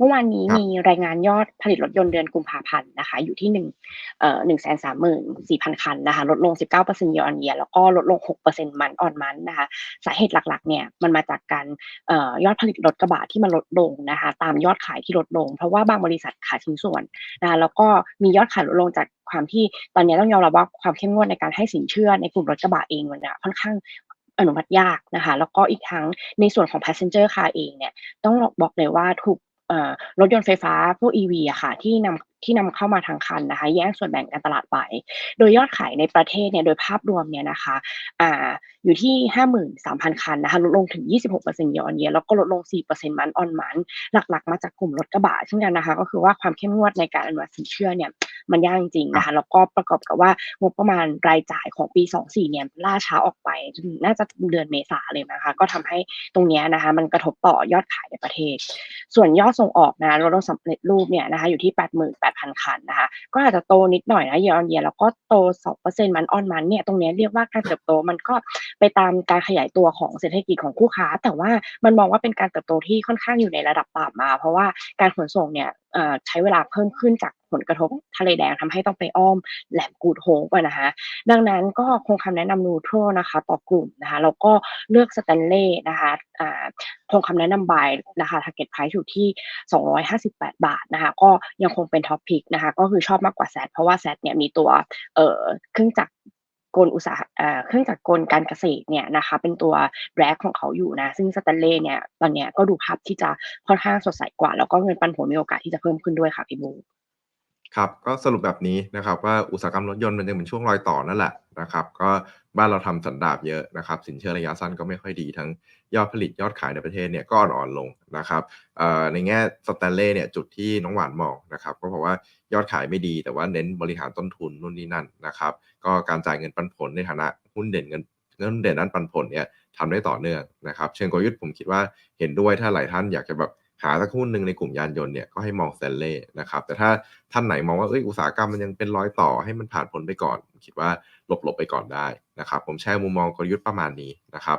เมื่อวานนี้ครับมีรายงานยอดผลิตรถยนต์เดือนกุมภาพันธ์นะคะ อยู่ที่1เอ่อ134,000คันนะคะ ลดลง19% year on year แล้วก็ลดลง6% month on month นะคะ สาเหตุหลักๆเนี่ยมันมาจากการเอ่อยอดผลิตรถกระบะที่มันลดลงนะคะ ตามยอดขายที่ลดลง เพราะว่าบางบริษัทขายชิ้นส่วนนะคะแล้วก็มียอดขายลดลงจากความที่ตอนนี้ต้องยอมรับว่าความเข้มงวดในการให้สินเชื่อในกลุ่มรถกระบะเองมันน่ะค่อนข้างอนุมัติยากนะคะ แล้วก็อีกทั้งในส่วนของ passenger car เองเนี่ย ต้องบอกเลยว่าถูกเอ่อ รถยนต์ไฟฟ้าพวก EV อะค่ะที่นำที่นำเข้ามาทางคันนะคะ แย่งส่วนแบ่งการตลาดไป โดยยอดขายในประเทศเนี่ยโดยภาพรวมเนี่ยนะคะอ่าอยู่ที่ 53,000 คันนะคะลดลงถึง 26% year on year แล้วก็ลดลง 4%มันออนมันหลักๆ มาจากกลุ่มรถกระบะเช่นกันนะคะ ก็คือว่าความเข้มงวดในการอนุมัติสินเชื่อเนี่ย มันยากจริงๆนะคะ แล้วก็ประกอบกับว่างบประมาณรายจ่ายของปี 24 เนี่ยล่าช้าออกไปจนถึงน่าจะเดือนเมษาเลยนะคะ ก็ทำให้ตรงเนี้ยนะคะ มันกระทบต่อยอดขายในประเทศ ส่วนยอดส่งออกนะรถสำเร็จรูปเนี่ยนะคะ อยู่ที่ 88,000 คันนะคะ ก็อาจจะโตนิดหน่อยนะ year on year แล้วก็โต 2%มันออนมันเนี่ยตรงเนี้ยเรียกว่าการเติบโตมันก็ไปตามการขยายตัวของเศรษฐกิจของคู่ค้า แต่ว่ามันมองว่าเป็นการเติบโตที่ค่อนข้างอยู่ในระดับต่ำมา เพราะว่าการขนส่งเนี่ยเอ่อใช้เวลาเพิ่มขึ้นจากผลกระทบทะเลแดงทำให้ต้องไปอ้อมแหลมกูดโฮงไปนะคะดังนั้นก็คงคำแนะนำ neutral นะคะ ต่อกลุ่มนะคะแล้วก็เลือก Stanley นะคะคงคำแนะนำ buy นะคะ target price อยู่ที่ 258 บาทนะคะก็ยังคงเป็นท็อปพิกนะคะก็คือชอบมากกว่า Z เพราะว่า Z เนี่ยมีตัวเครื่องจักร กลอุตสาหเอ่อเครื่องจักรกลการเกษตรเนี่ยนะคะเป็นตัวแรกของเขาอยู่นะ ซึ่งสแตนเล่เนี่ยตอนเนี้ยก็ดูภาพที่จะค่อนข้างสดใสกว่า แล้วก็เงินปันผลมีโอกาสที่จะเพิ่มขึ้นด้วยค่ะพี่บู ครับก็สรุปแบบนี้นะครับว่าอุตสาหกรรมรถยนต์มันยังเป็นช่วงรอยต่อนั่นแหละนะครับก็บ้านเราทำสันดาปเยอะนะครับสินเชื่อระยะสั้นก็ไม่ค่อยดีทั้งยอดผลิตยอดขายในประเทศเนี่ยก็อ่อนๆลงนะครับในแง่สแตนเล่เนี่ยจุดที่น้องหวานมองนะครับก็เพราะว่ายอดขายไม่ดีแต่ว่าเน้นบริหารต้นทุนนู่นนี่นั่นนะครับก็การจ่ายเงินปันผลในฐานะหุ้นเด่นเงินเงินเด่นด้านปันผลเนี่ยทำได้ต่อเนื่องนะครับ เชิงกลยุทธ์ผมคิดว่าเห็นด้วยถ้าหลายท่านอยากจะแบบ หาสักหุ้นหนึ่งในกลุ่มยานยนต์เนี่ยก็ให้มองสแตนเล่นะครับแต่ถ้าท่านไหนมองว่าเอ้ยอุตสาหกรรมมันยังเป็นรอยต่อให้มันผ่านพ้นไปก่อน คิดว่าหลบหลบไปก่อนได้นะครับผมแชร์มุมมองกลยุทธ์ประมาณนี้นะครับ